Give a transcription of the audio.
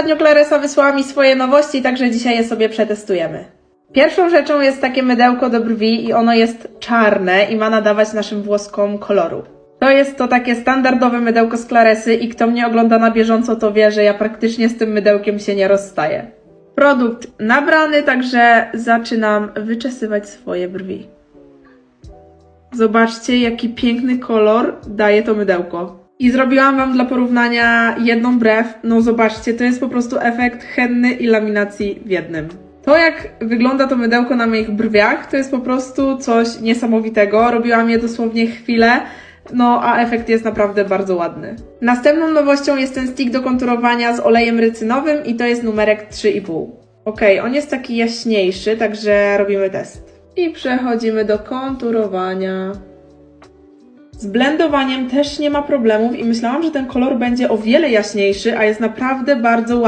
Ostatnio Claresa wysłała mi swoje nowości, także dzisiaj je sobie przetestujemy. Pierwszą rzeczą jest takie mydełko do brwi i ono jest czarne i ma nadawać naszym włoskom koloru. To jest to takie standardowe mydełko z Claresy i kto mnie ogląda na bieżąco, to wie, że ja praktycznie z tym mydełkiem się nie rozstaję. Produkt nabrany, także zaczynam wyczesywać swoje brwi. Zobaczcie, jaki piękny kolor daje to mydełko. I zrobiłam Wam dla porównania jedną brew. No zobaczcie, to jest po prostu efekt henny i laminacji w jednym. To jak wygląda to mydełko na moich brwiach, to jest po prostu coś niesamowitego. Robiłam je dosłownie chwilę, no a efekt jest naprawdę bardzo ładny. Następną nowością jest ten stick do konturowania z olejem rycynowym i to jest numerek 3,5. Ok, on jest taki jaśniejszy, także robimy test. I przechodzimy do konturowania. Z blendowaniem też nie ma problemów i myślałam, że ten kolor będzie o wiele jaśniejszy, a jest naprawdę bardzo ładny.